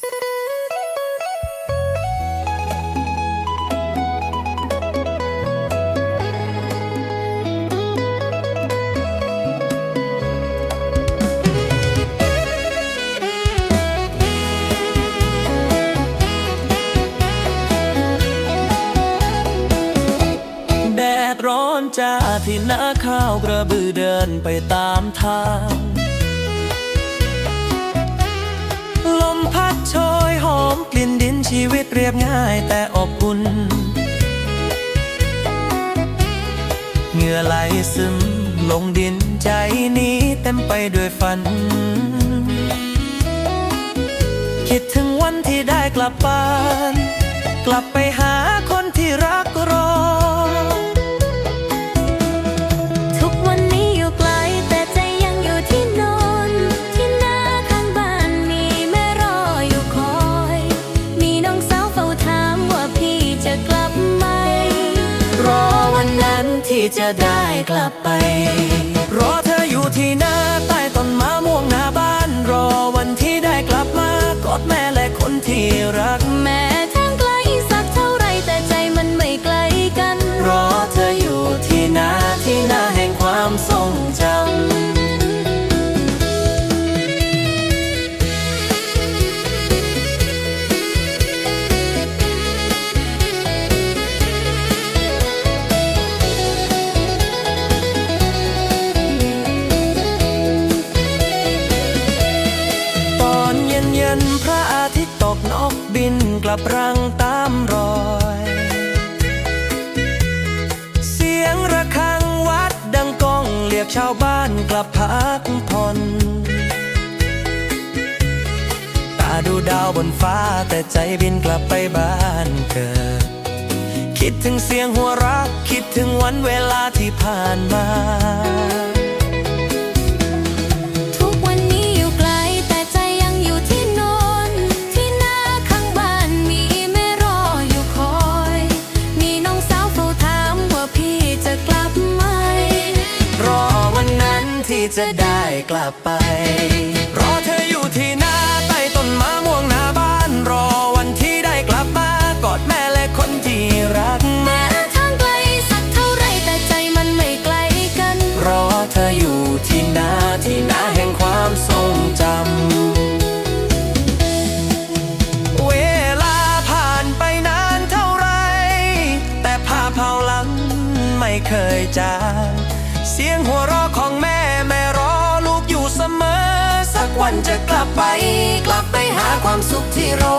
แดดร้อนจ้าที่นาข้าวกระบือเดินไปตามทาง ตเรียบง่ายแต่อบอุ่น เหงื่อไหลซึมลงดินใจนี้เต็มไปด้วยฝัน คิดถึงวันที่ได้กลับบ้าน กลับไป จะได้กลับไป รอเธออยู่ที่หน้าใต้ต้นมะม่วงหน้าบ้าน รอวันที่ได้กลับมากอดแม่และคนที่รัก บินกลับรังตามรอย เสียงระฆังวัดดังก้องเรียกชาวบ้านกลับพักผ่อนตาดูดาวบนฟ้าแต่ใจบินกลับไปบ้านเกิด คิดถึงเสียงหัวราะคิดถึงวันเวลาที่ผ่านมา จะได้กลับไป รอเธออยู่ที่หน้าใต้ต้นมะม่วงหน้าบ้าน รอวันที่ได้กลับมากอดแม่และคนที่รัก แม้ทางไกลสักเท่าไรแต่ใจมันไม่ไกลกัน รอเธออยู่ที่หน้าที่หน้าแห่งความทรงจำ เวลาผ่านไปนานเท่าไร แต่ภาพเผาหลังไม่เคยจางเสียงหัว วันจะกลับไป กลับไปหาความสุขที่รอ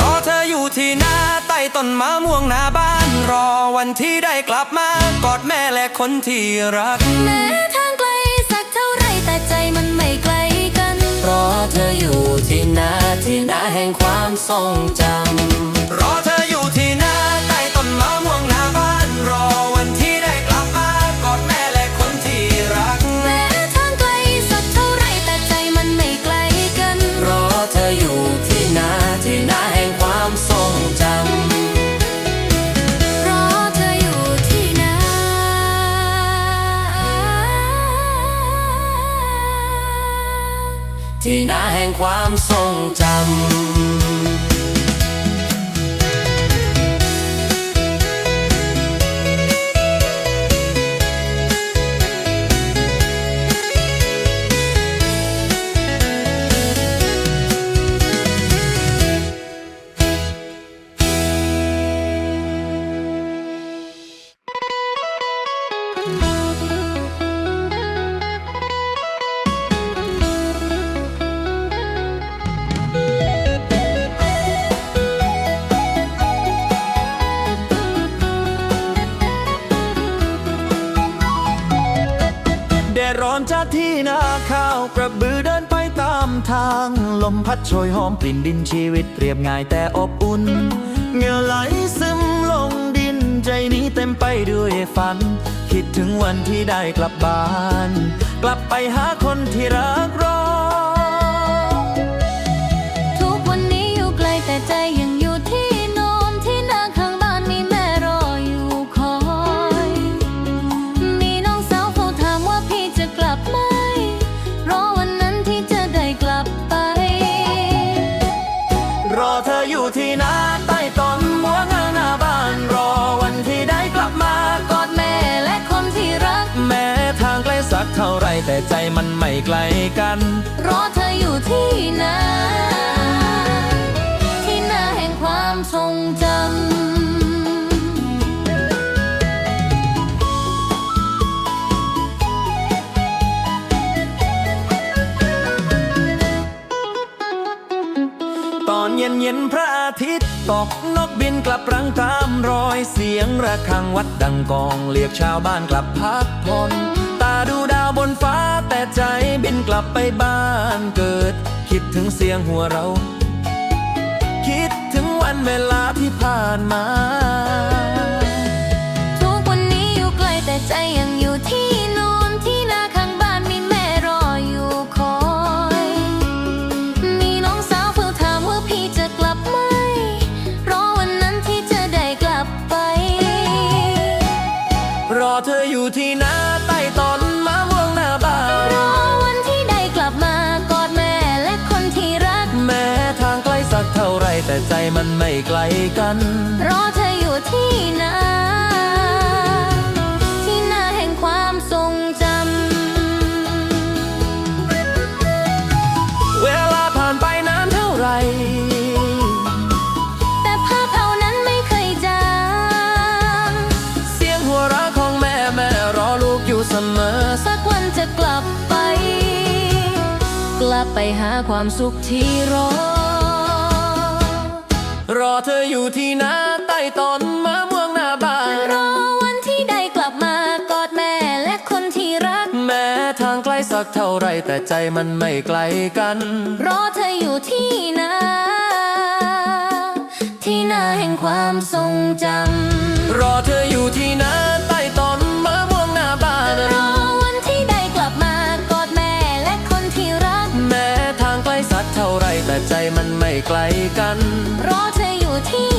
รอเธออยู่ที่หน้าใต้ต้นมะม่วงหน้าบ้าน รอวันที่ได้กลับมากอดแม่และคนที่รัก แม้ทางไกลสักเท่าไรแต่ใจมันไม่ไกลกันรอเธออยู่ที่หน้าที่หน้าแห่งความทรงจำรอเธอ แห่งความทรงจำ ที่นาข้าวกระบือเดินไปตามทาง ลมพัดโชยหอมกลิ่นดินชีวิตเรียบง่ายแต่อบอุ่นเหงื่อไหลซึมลงดินใจนี้เต็มไปด้วยฝัน คิดถึงวันที่ได้กลับบ้าน กลับไปหาคนที่รักรอ ใจมันไม่ไกลกัน รอเธออยู่ที่นาที่นาแห่งความทรงจำตอนเย็นเย็นพระอาทิตย์ตกนกบินกลับรังตามรอยเสียงระฆังวัดดังกอง เรียกชาวบ้านกลับพักผ่อน บนฟ้าแต่ใจบินกลับไปบ้านเกิด คิดถึงเสียงหัวเรา คิดถึงวันเวลาที่ผ่านมา แต่ใจมันไม่ไกลกันรอเธออยู่ที่นาที่นาแห่งความทรงจำ เวลาผ่านไปนานเท่าไหรแต่ภาพเหล่านั้นไม่เคยจางเสียงหัวเราะของแม่แม่รอลูกอยู่เสมอ สักวันจะกลับไป กลับไปหาความสุขที่รอ รอเธออยู่ที่นาใต้ต้นมะม่วงหน้าบ้านรอวันที่ได้กลับมากอดแม่และคนที่รัก แม้ทางไกลสักเท่าไรแต่ใจมันไม่ไกลกัน รอเธออยู่ที่นาที่นาแห่งความทรงจำรอเธออยู่ที่นาใต้ต้นมะม่วงหน้าบ้านรอวันที่ได้กลับมากอดแม่และคนที่รัก แม้ทางไกลสักเท่าไรแต่ใจมันไม่ไกลกัน รอเธอ อยู่